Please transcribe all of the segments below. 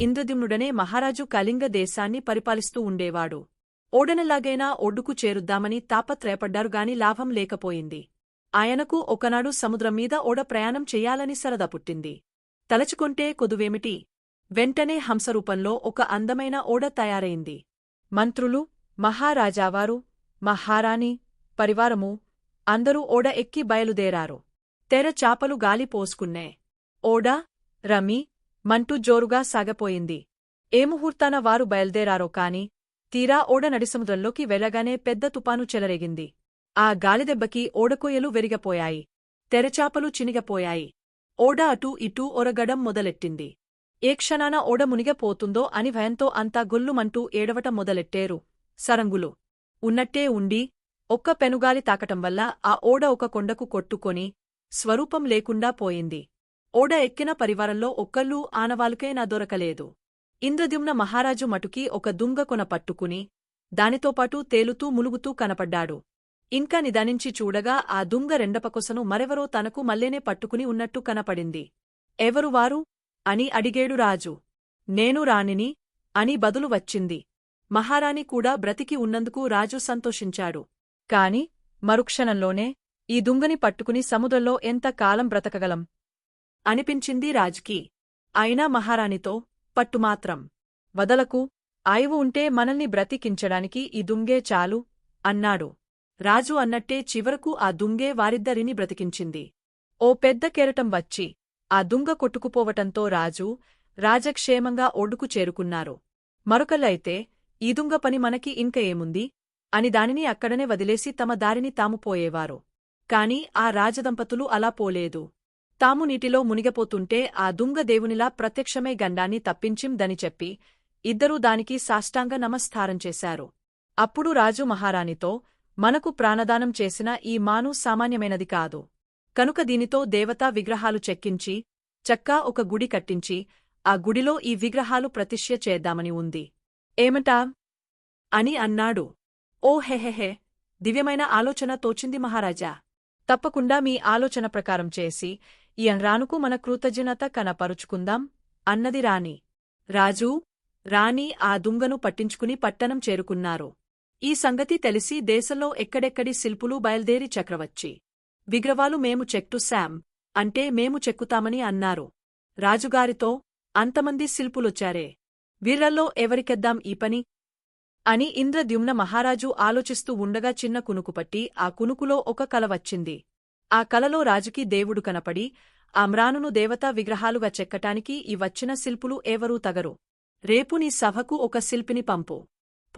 ఇంద్రదిమ్నుడనే మహారాజు కళింగ దేశాన్ని పరిపాలిస్తూ ఉండేవాడు. ఓడనలాగైనా ఒడ్డుకు చేరుద్దామని తాపత్రయపడ్డారుగాని లాభం లేకపోయింది. ఆయనకు ఒకనాడు సముద్రం మీద ఓడ ప్రయాణం చెయ్యాలని సరదా పుట్టింది. తలచుకుంటే కొదువేమిటి? వెంటనే హంసరూపంలో ఒక అందమైన ఓడ తయారైంది. మంత్రులు మహారాజావారు మహారాణి పరివారము అందరూ ఓడ ఎక్కి బయలుదేరారు. తెర చాపలు గాలిపోసుకున్నే ఓడ రమి మంటూ జోరుగా సాగపోయింది. ఏ ముహూర్తాన వారు బయల్దేరారో కాని తీరా ఓడ నడిసముద్రంలోకి వెళ్ళగానే పెద్ద తుపాను చెలరేగింది. ఆ గాలిదెబ్బకి ఓడకొయ్యలు వెరిగపోయాయి. తెరచాపలు చినిగపోయాయి. ఓడ అటూ ఇటూ ఒరగడం మొదలెట్టింది. ఏ క్షణాన ఓడ మునిగపోతుందో అని భయంతో అంతా గొల్లుమంటూ ఏడవటం మొదలెట్టేరు. సరంగులు. ఉన్నట్టే ఉండి ఒక్క పెనుగాలి తాకటం వల్ల ఆ ఓడ ఒక కొండకు కొట్టుకొని స్వరూపం లేకుండా పోయింది. ఓడ ఎక్కిన పరివారంలో ఒక్కళ్ళూ ఆనవాలుకైనా దొరకలేదు. ఇంద్రద్యుమ్న మహారాజు మటుకి ఒక దుంగ కొన పట్టుకుని దానితోపాటు తేలుతూ ములుగుతూ కనపడ్డాడు. ఇంకా నిదానించి చూడగా ఆ దుంగ రెండపకొసను మరెవరో తనకు మల్లేనే పట్టుకుని ఉన్నట్టు కనపడింది. ఎవరు వారు? అని అడిగేడు రాజు. నేను రాణిని అని బదులు వచ్చింది. మహారాణి కూడా బ్రతికి ఉన్నందుకు రాజు సంతోషించాడు. కాని మరుక్షణంలోనే ఈ దుంగని పట్టుకుని సముద్రంలో ఎంత కాలం బ్రతకగలం? అనిపించింది రాజ్కి. అయినా మహారాణితో పట్టుమాత్రం. వదలకు. ఆయువు ఉంటే మనల్ని బ్రతికించడానికి ఈ దుంగే చాలు అన్నాడు. రాజు అన్నట్టే చివరకు ఆ దుంగే వారిద్దరిని బ్రతికించింది. ఓ పెద్ద కెరటం వచ్చి ఆ దుంగ కొట్టుకుపోవటంతో రాజు రాజక్షేమంగా ఒడ్డుకు చేరుకున్నారు. మరొకళ్ళైతే ఈ దుంగ పని మనకి ఇంక ఏముంది? అని దానిని అక్కడనే వదిలేసి తమ దారిని తాము పోయేవారు. కాని ఆ రాజదంపతులు అలా పోలేదు. తాము నీటిలో మునిగపోతుంటే ఆ దుంగ దేవునిలా ప్రత్యక్షమై గండాన్ని తప్పించిందని చెప్పి ఇద్దరూ దానికి సాష్టాంగ నమస్కారం చేశారు. అప్పుడు రాజు మహారాణితో మనకు ప్రాణదానం చేసిన ఈ మాను సామాన్యమైనది కాదు. కనుక దీనితో దేవతా విగ్రహాలు చెక్కించి చక్కా ఒక గుడి కట్టించి ఆ గుడిలో ఈ విగ్రహాలు ప్రతిష్య చేద్దామని ఉంది. ఏమటా? అని అన్నాడు. ఓ హెహెహె దివ్యమైన ఆలోచన తోచింది మహారాజా. తప్పకుండా మీ ఆలోచన ప్రకారం చేసి ఈ రానుకు మన కృతజ్ఞత కనపరుచుకుందాం. అన్నది రాణి. రాజూ రాణి ఆ దుంగను పట్టించుకుని పట్టణం చేరుకున్నారు. ఈ సంగతి తెలిసి దేశంలో ఎక్కడెక్కడి శిల్పులు బయల్దేరి చక్రవచ్చి విగ్రవాలు మేము చెక్టు శాం అంటే మేము చెక్కుతామని అన్నారు. రాజుగారితో అంతమంది శిల్పులొచ్చారే. వీర్రల్లో ఎవరికెద్దాం ఈ పని? అని ఇంద్రద్యుమ్న మహారాజు ఆలోచిస్తూ ఉండగా చిన్న కునుకుపట్టి ఆ కునుకులో ఒక కల వచ్చింది. ఆ కలలో రాజుకి దేవుడు కనపడి అమ్రానును దేవతా విగ్రహాలుగా చెక్కటానికి ఈ వచ్చిన శిల్పులు ఎవరూ తగరు. రేపు నీ సభకు ఒక శిల్పిని పంపు.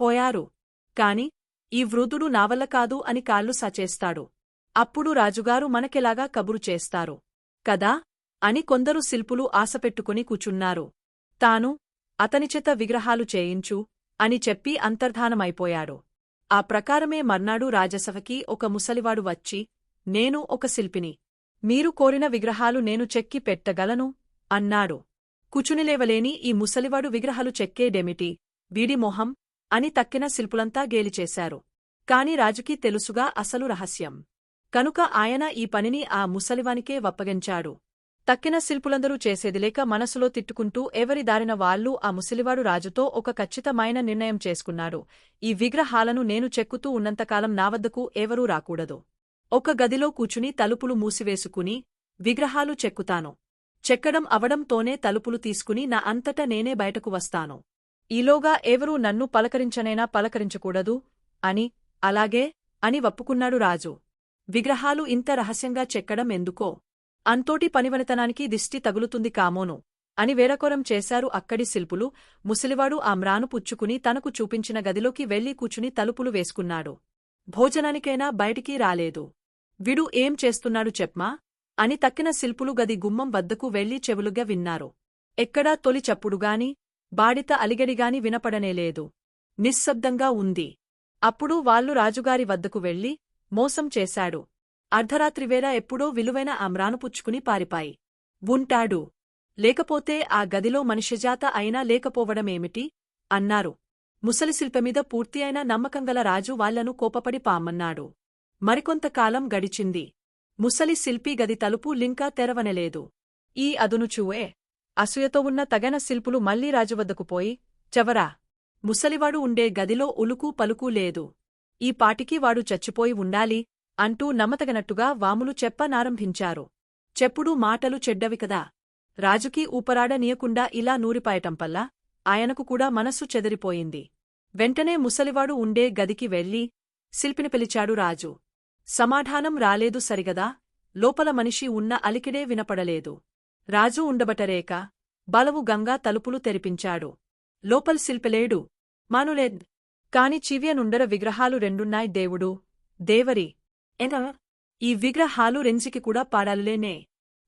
పోయారు. కాని ఈ వృద్ధుడు నావల్ల కాదు అని కాళ్ళు సచేస్తాడు. అప్పుడు రాజుగారు మనకెలాగా కబురు చేస్తారు? కదా? అని కొందరు శిల్పులు ఆశపెట్టుకుని కూచున్నారు. తాను అతనిచేత విగ్రహాలు చేయించు అని చెప్పి అంతర్ధానమైపోయాడు. ఆ ప్రకారమే మర్నాడు రాజసభకి ఒక ముసలివాడు వచ్చి నేను ఒక శిల్పిని. మీరు కోరిన విగ్రహాలు నేను చెక్కి పెట్టగలను అన్నాడు. కుచునిలేవలేని ఈ ముసలివాడు విగ్రహాలు చెక్కేడెమిటి వీడి మొహం అని తక్కిన శిల్పులంతా గేలిచేశారు. కాని రాజుకి తెలుసుగా అసలు రహస్యం. కనుక ఆయన ఈ పనిని ఆ ముసలివానికే వప్పగించాడు. తక్కిన శిల్పులందరూ చేసేదిలేక మనసులో తిట్టుకుంటూ ఎవరి దారిన వాళ్ళూ ఆ ముసలివాడు రాజుతో ఒక ఖచ్చితమైన నిర్ణయం చేసుకున్నాడు ఈ విగ్రహాలను నేను చెక్కుతూ ఉన్నంతకాలం నా వద్దకు ఎవరూ రాకూడదు. ఒక గదిలో కూచుని తలుపులు మూసివేసుకుని విగ్రహాలు చెక్కుతాను. చెక్కడం అవడంతోనే తలుపులు తీసుకుని నా అంతట నేనే బయటకు వస్తాను. ఈలోగా ఎవరూ నన్ను పలకరించనైనా పలకరించకూడదు అని అలాగే అని వప్పుకున్నాడు రాజు. విగ్రహాలు ఇంత రహస్యంగా చెక్కడం ఎందుకో? అంతోటి పనివనితనానికి దిష్టి తగులుతుంది కామోను అని వేరకొరం చేశారు అక్కడి శిల్పులు. ముసలివాడు ఆ మ్రాను పుచ్చుకుని తనకు చూపించిన గదిలోకి వెళ్ళి కూచుని తలుపులు వేసుకున్నాడు. భోజనానికైనా బయటికి రాలేదు. విడు ఏం చేస్తున్నాడు చెప్మా అని తక్కిన శిల్పులు గది గుమ్మం వద్దకు వెళ్ళి చెవులుగా విన్నారు. ఎక్కడా తొలి చప్పుడుగాని బాడిత అలిగడిగాని వినపడనేలేదు నిశ్శబ్దంగా ఉంది. అప్పుడు వాళ్ళు రాజుగారి వద్దకు వెళ్ళి మోసం చేశాడు. అర్ధరాత్రివేళ ఎప్పుడో విలువైన అమ్రాను పుచ్చుకుని పారిపాయి. ఉంటాడు లేకపోతే ఆ గదిలో మనిషిజాత అయినా లేకపోవడమేమిటి? అన్నారు. ముసలిశిల్పమీద పూర్తి అయిన నమ్మకంగల రాజు వాళ్ళను కోపపడి పామ్మన్నాడు మరికొంతకాలం గడిచింది. ముసలి శిల్పి గది తలుపు లింకా తెరవనలేదు. ఈ అదునుచూవే అసూయతో ఉన్న తగన శిల్పులు మళ్ళీ రాజువద్దకు పోయి చెవరా. ముసలివాడు ఉండే గదిలో ఉలుకు పలుకు లేదు. ఈ పాటికి వాడు చచ్చిపోయి ఉండాలి అంటూ నమ్మతగనట్టుగా వాములు చెప్పనారంభించారు. చెప్పుడు మాటలు చెడ్డవి కదా. రాజుకి ఊపరాడనీయకుండా ఇలా నూరిపాయటంపల్లా? ఆయనకు కూడా మనస్సు చెదిరిపోయింది. వెంటనే ముసలివాడు ఉండే గదికి వెళ్ళి శిల్పిని పిలిచాడు రాజు. సమాధానం రాలేదు సరిగదా? లోపల మనిషి ఉన్న అలికిడే వినపడలేదు. రాజు ఉండబటరేక బలవు గంగా తలుపులు తెరిపించాడు. లోపల్ శిల్పలేడు. మానులేద్. కాని చివ్యనుండర విగ్రహాలు రెండున్నాయి దేవుడు దేవరి. ఎన ఈ విగ్రహాలు రెంజికి కూడా పాడాలులేనే.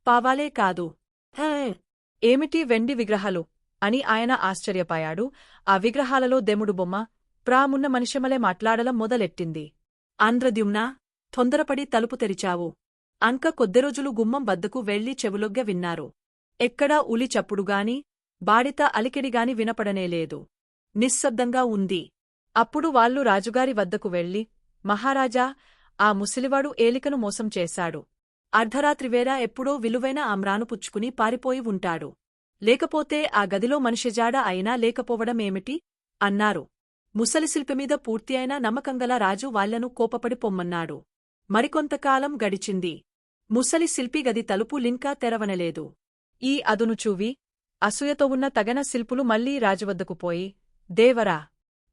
పావాలే కాదు. హే ఏమిటి వెండి విగ్రహాలు? అని ఆయన ఆశ్చర్యపోయాడు. ఆ విగ్రహాలలో దెముడు బొమ్మ ప్రామున్న మనిషిమలే మాట్లాడలం మొదలెట్టింది. ఆంధ్రద్యుమ్నా? తొందరపడి తలుపు తెరిచావు. అంక కొద్దిరోజులు గుమ్మం వద్దకు వెళ్ళి చెవులొగ్గ విన్నారు. ఎక్కడా ఉలి చప్పుడుగాని బాడిత అలికిడిగాని వినపడనేలేదు నిశ్శబ్దంగా ఉంది. అప్పుడు వాళ్ళు రాజుగారి వద్దకు వెళ్ళి మహారాజా ఆ ముసిలివాడు ఏలికను మోసం చేశాడు. అర్ధరాత్రివేళ ఎప్పుడో విలువైన ఆమ్రాను పుచ్చుకుని పారిపోయి ఉంటాడు. లేకపోతే ఆ గదిలో మనిషిజాడ అయినా లేకపోవడమేమిటి అన్నారు. ముసలి శిల్పిమీద పూర్తి అయిన నమ్మకంగల రాజు వాళ్ళను కోపపడి పొమ్మన్నాడు. మరికొంతకాలం గడిచింది. ముసలి శిల్పి గది తలుపు లింకా తెరవనలేదు. ఈ అదును చూవి అసూయతో ఉన్న తగన శిల్పులు మళ్ళీ రాజువద్దకు పోయి దేవరా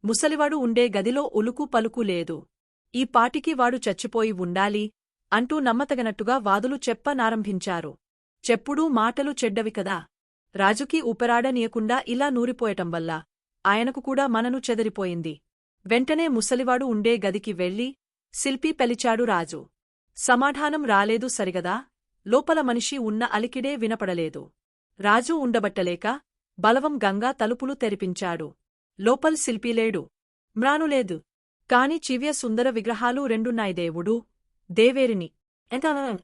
ముసలివాడు ఉండే గదిలో ఉలుకు పలుకు లేదు. ఈ పాటికి వాడు చచ్చిపోయి ఉండాలి అంటూ నమ్మతగనట్టుగా వాదులు చెప్పనారంభించారు. చెప్పుడూ మాటలు చెడ్డవి కదా. రాజుకి ఊపరాడనీయకుండా ఇలా నూరిపోయటం వల్ల ఆయనకు కూడా మనను చెదిరిపోయింది. వెంటనే ముసలివాడు ఉండే గదికి వెళ్ళి శిల్పి పెలిచాడు రాజు. సమాధానం రాలేదు సరిగదా? లోపల మనిషి ఉన్న అలికిడే వినపడలేదు. రాజు ఉండబట్టలేక బలవం గంగా తలుపులు తెరిపించాడు. లోపల్ శిల్పిలేడు మ్రానులేదు కాని చివ్య సుందర విగ్రహాలు రెండున్నాయి దేవుడు దేవేరిని. ఎంత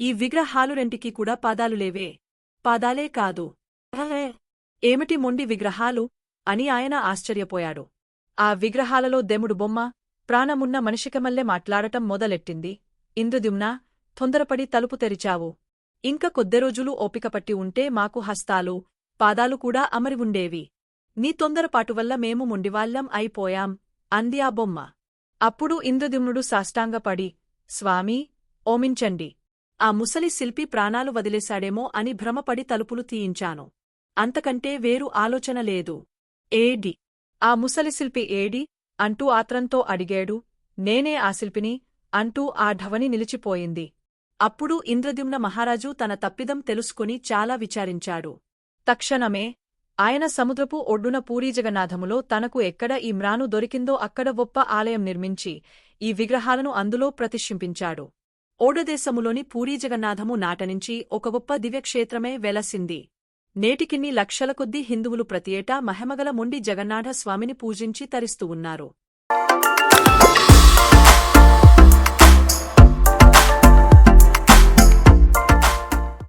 ఈ విగ్రహాలు రెంటికి కూడా పాదాలు లేవే. పాదాలే కాదు. ఏమిటి మొండి విగ్రహాలు? అని ఆయన ఆశ్చర్యపోయాడు. ఆ విగ్రహాలలో దెముడు బొమ్మ? ప్రాణమున్న మనిషికమల్లె మాట్లాడటం మొదలెట్టింది. ఇంద్రద్యుమ్నా తొందరపడి తలుపు తెరిచావు. ఇంక కొద్దెరోజులు ఓపికపట్టి ఉంటే మాకు హస్తాలు పాదాలు కూడా అమరి ఉండేవి. నీ తొందరపాటు వల్ల మేము ముండివాళ్ళం అయిపోయాం అంది ఆ బొమ్మ. అప్పుడు ఇంద్రద్యుమ్నుడు సాష్టాంగపడి స్వామీ ఓమించండి. ఆ ముసలి శిల్పి ప్రాణాలు వదిలేశాడేమో అని భ్రమపడి తలుపులు తీయించాను. అంతకంటే వేరు ఆలోచన లేదు. ఏడి. ఆ ముసలి శిల్పి ఏడి? అంటూ ఆత్రంతో అడిగాడు నేనే ఆ శిల్పిని అంటూ ఆ ఢవని నిలిచిపోయింది. అప్పుడు ఇంద్రద్యుమ్న మహారాజు తన తప్పిదం తెలుసుకుని చాలా విచారించాడు. తక్షణమే ఆయన సముద్రపు ఒడ్డున పూరీజగన్నాథములో తనకు ఎక్కడ ఈ మ్రాను దొరికిందో అక్కడ గొప్ప ఆలయం నిర్మించి ఈ విగ్రహాలను అందులో ప్రతిష్ఠింపించాడు. ఓడదేశములోని పూరీజగన్నాథము నాటనించి ఒక గొప్ప దివ్యక్షేత్రమే వెలసింది. నేటికిన్ని లక్షల కొద్దీ హిందువులు ప్రతి ఏటా మహమగల మొండి జగన్నాథ స్వామిని పూజించి తరిస్తూ ఉన్నారు.